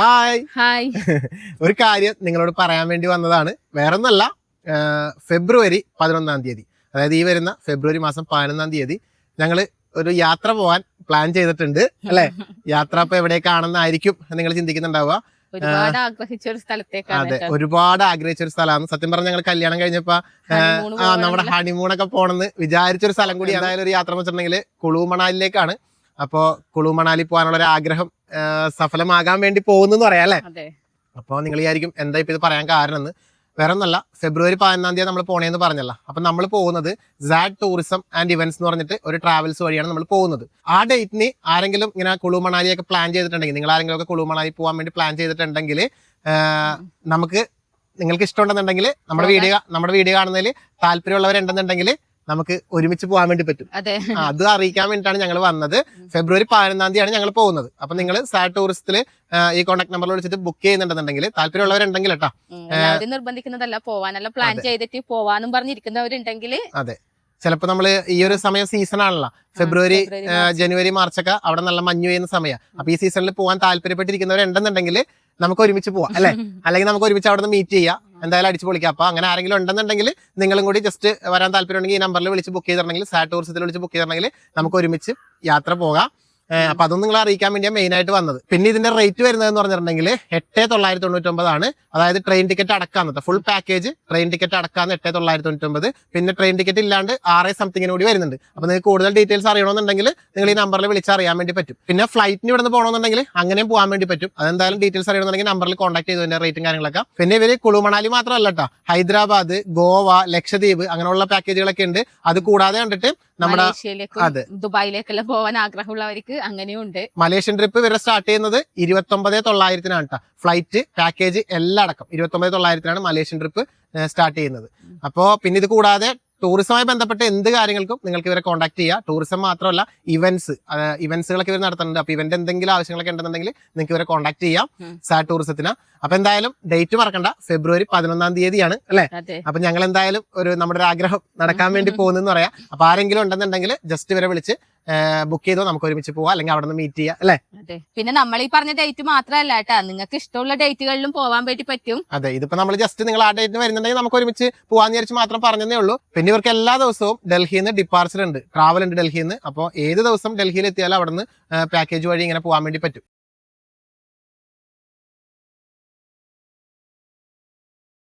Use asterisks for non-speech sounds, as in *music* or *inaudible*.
Hi. Hi. *laughs* ഒരു കാര്യം നിങ്ങളോട് പറയാൻ വേണ്ടി വന്നതാണ്. വേറെ ഒന്നല്ല ഫെബ്രുവരി പതിനൊന്നാം തീയതി. അതായത് ഈ വരുന്ന ഫെബ്രുവരി മാസം പതിനൊന്നാം തീയതി ഞങ്ങൾ ഒരു യാത്ര പോവാൻ പ്ലാൻ ചെയ്തിട്ടുണ്ട് അല്ലെ? *laughs* യാത്ര ഇപ്പൊ എവിടേക്കാണെന്നായിരിക്കും നിങ്ങൾ ചിന്തിക്കുന്നുണ്ടാവുക. ഒരുപാട് ആഗ്രഹിച്ച ഒരു സ്ഥലത്തേക്കാണ് അതെ ഒരുപാട് ആഗ്രഹിച്ച ഒരു സ്ഥലമാണ്. സത്യം പറഞ്ഞ ഞങ്ങൾ കല്യാണം കഴിഞ്ഞപ്പോ നമ്മുടെ ഹണിമൂൺ ഒക്കെ പോണെന്ന് വിചാരിച്ചൊരു സ്ഥലം കൂടി അതായത് ഒരു യാത്ര വെച്ചിട്ടുണ്ടെങ്കിൽ കുളു മണാലിലേക്കാണ്. അപ്പോ കുളു മണാലി പോകാനുള്ള ഒരു ആഗ്രഹം സഫലമാകാൻ വേണ്ടി പോകുന്നു പറയാം അല്ലേ? അതെ. അപ്പോൾ നിങ്ങൾ വിചാരിക്കും എന്താ ഇപ്പൊ ഇത് പറയാൻ കാരണം എന്ന് വേറെ ഒന്നല്ല ഫെബ്രുവരി പതിനൊന്നാം തീയതി നമ്മൾ പോണേന്ന് പറഞ്ഞല്ല. അപ്പൊ നമ്മൾ പോകുന്നത് സാഡ് ടൂറിസം ആൻഡ് ഇവന്റ്സ് എന്ന് പറഞ്ഞിട്ട് ഒരു ട്രാവൽസ് വഴിയാണ് നമ്മൾ പോകുന്നത്. ആ ഡേറ്റിന് ആരെങ്കിലും ഇങ്ങനെ കുളു മണാലി ഒക്കെ പ്ലാൻ ചെയ്തിട്ടുണ്ടെങ്കിൽ നിങ്ങൾ ആരെങ്കിലും ഒക്കെ കുളു മണാലി പോകാൻ വേണ്ടി പ്ലാൻ ചെയ്തിട്ടുണ്ടെങ്കിൽ നമുക്ക് നിങ്ങൾക്ക് ഇഷ്ടമുണ്ടെന്നുണ്ടെങ്കിൽ നമ്മുടെ വീഡിയോ നമ്മുടെ വീഡിയോ കാണുന്നതിൽ താല്പര്യമുള്ളവരുണ്ടെന്നുണ്ടെങ്കിൽ നമുക്ക് ഒരുമിച്ച് പോകാൻ വേണ്ടി പറ്റും. അതെ. അത് അറിയിക്കാൻ വേണ്ടിയിട്ടാണ് ഞങ്ങൾ വന്നത്. ഫെബ്രുവരി പതിനൊന്നാം തീയതിയാണ് ഞങ്ങൾ പോകുന്നത്. അപ്പൊ നിങ്ങൾ സാ ടൂറിസത്തിൽ ഈ കോൺടാക്ട് നമ്പറിൽ വിളിച്ചിട്ട് ബുക്ക് ചെയ്യുന്നുണ്ടെന്നുണ്ടെങ്കിൽ താല്പര്യമുള്ളവരുണ്ടെങ്കിൽ കേട്ടോ. നിർബന്ധിക്കുന്നതല്ല പോവാനല്ല പ്ലാൻ. ചെയ്തിട്ട് പോവാന്നും പറഞ്ഞിരിക്കുന്നവരുണ്ടെങ്കിൽ അതെ. ചിലപ്പോൾ നമ്മൾ ഈ ഒരു സമയം സീസൺ ആണല്ലോ. ഫെബ്രുവരി ജനുവരി മാർച്ചൊക്കെ അവിടെ നല്ല മഞ്ഞു പെയ്യുന്ന സമയം. അപ്പൊ ഈ സീസണിൽ പോകാൻ താല്പര്യപ്പെട്ടിരിക്കുന്നവരുണ്ടെന്നുണ്ടെങ്കിൽ നമുക്ക് ഒരുമിച്ച് പോവാം അല്ലെ? *laughs* അല്ലെങ്കിൽ നമുക്ക് ഒരുമിച്ച് അവിടെ നിന്ന് മീറ്റ് ചെയ്യാം. എന്തായാലും അടിച്ച് പൊളിക്കാം. അപ്പൊ അങ്ങനെ ആരെങ്കിലും ഉണ്ടെന്നുണ്ടെങ്കിൽ നിങ്ങളും കൂടി ജസ്റ്റ് വരാൻ താല്പര്യമുണ്ടെങ്കിൽ ഈ നമ്പറിൽ വിളിച്ച് ബുക്ക് ചെയ്തിട്ടുണ്ടെങ്കിൽ സാറ്റ് ടൂറിസത്തിൽ വിളിച്ച് ബുക്ക് ചെയ്തിട്ടുണ്ടെങ്കിൽ നമുക്ക് ഒരുമിച്ച് യാത്ര പോകാം. അപ്പൊ അതൊന്നും നിങ്ങൾ അറിയിക്കാൻ വേണ്ടിയാണ് മെയിൻ ആയിട്ട് വന്നത്. പിന്നെ ഇതിന്റെ റേറ്റ് വരുന്നതെന്ന് പറഞ്ഞിട്ടുണ്ടെങ്കിൽ എട്ട് തൊള്ളായിരത്തി ആണ്. അതായത് ട്രെയിൻ ടിക്കറ്റ് അടക്കാന്നത്തെ. ഫുൾ പാക്കേജ് ട്രെയിൻ ടിക്കറ്റ് അടക്കാന്ന് എട്ട് തൊള്ളായിരത്തി തൊണ്ണൂറ്റൊമ്പത് പിന്നെ ട്രെയിൻ ടിക്കറ്റ് ഇല്ലാണ്ട് ആറ് സംതിങ്ങിന് കൂടി വരുന്നുണ്ട്. അപ്പൊ നിങ്ങൾക്ക് കൂടുതൽ ഡീറ്റെയിൽസ് അറിയണമെന്നുണ്ടെങ്കിൽ നിങ്ങൾ ഈ നമ്പറിൽ വിളിച്ചറിയാൻ വേണ്ടി പറ്റും. പിന്നെ ഫ്ലൈറ്റിന് ഇവിടെ പോകണമെന്നുണ്ടെങ്കിൽ അങ്ങനെയും പോകാൻ വേണ്ടി പറ്റും. അതെന്തായാലും ഡീറ്റെയിൽസ് അറിയണമെന്നുണ്ടെങ്കിൽ നമ്പറിൽ കോൺടാക്ട് ചെയ്തു അതിന്റെ റേറ്റും കാര്യങ്ങളൊക്കെ. പിന്നെ ഇവർ കുളുമണാലി മാത്രമല്ല കേട്ടോ ഹൈദരാബാദ് ഗോവ ലക്ഷദ്വീപ് അങ്ങനെയുള്ള പാക്കേജുകളൊക്കെ ഉണ്ട്. അത് കൂടാതെ കണ്ടിട്ട് നമ്മുടെ അതെ. ദുബായിലേക്കെല്ലാം പോകാൻ ആഗ്രഹമുള്ളവർക്ക് അങ്ങനെയും ഉണ്ട് മലേഷ്യൻ ട്രിപ്പ് ഇവരെ സ്റ്റാർട്ട് ചെയ്യുന്നത് ഇരുപത്തൊമ്പത് തൊള്ളായിരത്തിനാണ് കേട്ടോ ഫ്ലൈറ്റ് പാക്കേജ് എല്ലാം അടക്കം ഇരുപത്തൊമ്പത് തൊള്ളായിരത്തിനാണ് മലേഷ്യൻ ട്രിപ്പ് സ്റ്റാർട്ട് ചെയ്യുന്നത്. അപ്പോ പിന്നെ ഇത് കൂടാതെ ടൂറിസമായി ബന്ധപ്പെട്ട എന്ത് കാര്യങ്ങൾക്കും നിങ്ങൾക്ക് ഇവരെ കോൺടാക്ട് ചെയ്യുക ടൂറിസം മാത്രമല്ല ഇവന്റ്സ് ഇവന്റ്സുകളൊക്കെ ഇവർ നടത്തുന്നുണ്ട്. അപ്പോൾ ഇവന്റ് എന്തെങ്കിലും ആവശ്യങ്ങളൊക്കെ ഉണ്ടെന്നുണ്ടെങ്കിൽ നിങ്ങൾക്ക് ഇവരെ കോൺടാക്ട് ചെയ്യാം സാ ടൂറിസത്തിന് അപ്പൊ എന്തായാലും ഡേറ്റ് മറക്കണ്ട. ഫെബ്രുവരി പതിനൊന്നാം തീയതിയാണ് അല്ലെ? അപ്പൊ ഞങ്ങൾ എന്തായാലും ഒരു നമ്മുടെ ഒരു ആഗ്രഹം നടക്കാൻ വേണ്ടി പോകുന്നെന്ന് പറയാം. അപ്പൊ ആരെങ്കിലും ഉണ്ടെന്നുണ്ടെങ്കിൽ ജസ്റ്റ് ഇവരെ വിളിച്ച് ബുക്ക് ചെയ്തോ? നമുക്ക് ഒരുമിച്ച് പോവാം. അല്ലെങ്കിൽ അവിടെ നിന്ന് മീറ്റ് ചെയ്യാം അല്ലെ? അതെ. പിന്നെ നമ്മൾ ഈ പറഞ്ഞ ഡേറ്റ് മാത്രമല്ല കേട്ടാ. നിങ്ങൾക്ക് ഇഷ്ടമുള്ള ഡേറ്റുകളിലും പോവാൻ വേണ്ടി പറ്റും. അതെ ഇതിപ്പോ നമ്മൾ ജസ്റ്റ് നിങ്ങൾ ആ ഡേറ്റിന് വരുന്നുണ്ടെങ്കിൽ നമുക്ക് ഒരുമിച്ച് പോവാന്ന് വിചാരിച്ച് മാത്രം പറഞ്ഞതേ ഉള്ളൂ. പിന്നെ ഇവർക്ക് എല്ലാ ദിവസവും ഡൽഹിയിൽ നിന്ന് ഡിപ്പാർച്ചർ ഉണ്ട്. ട്രാവൽ ഉണ്ട് ഡൽഹിയിൽ നിന്ന് അപ്പോൾ ഏത് ദിവസം ഡൽഹിയിൽ എത്തിയാലും അവിടെ നിന്ന് പാക്കേജ് വഴി ഇങ്ങനെ പോകാൻ വേണ്ടി പറ്റും.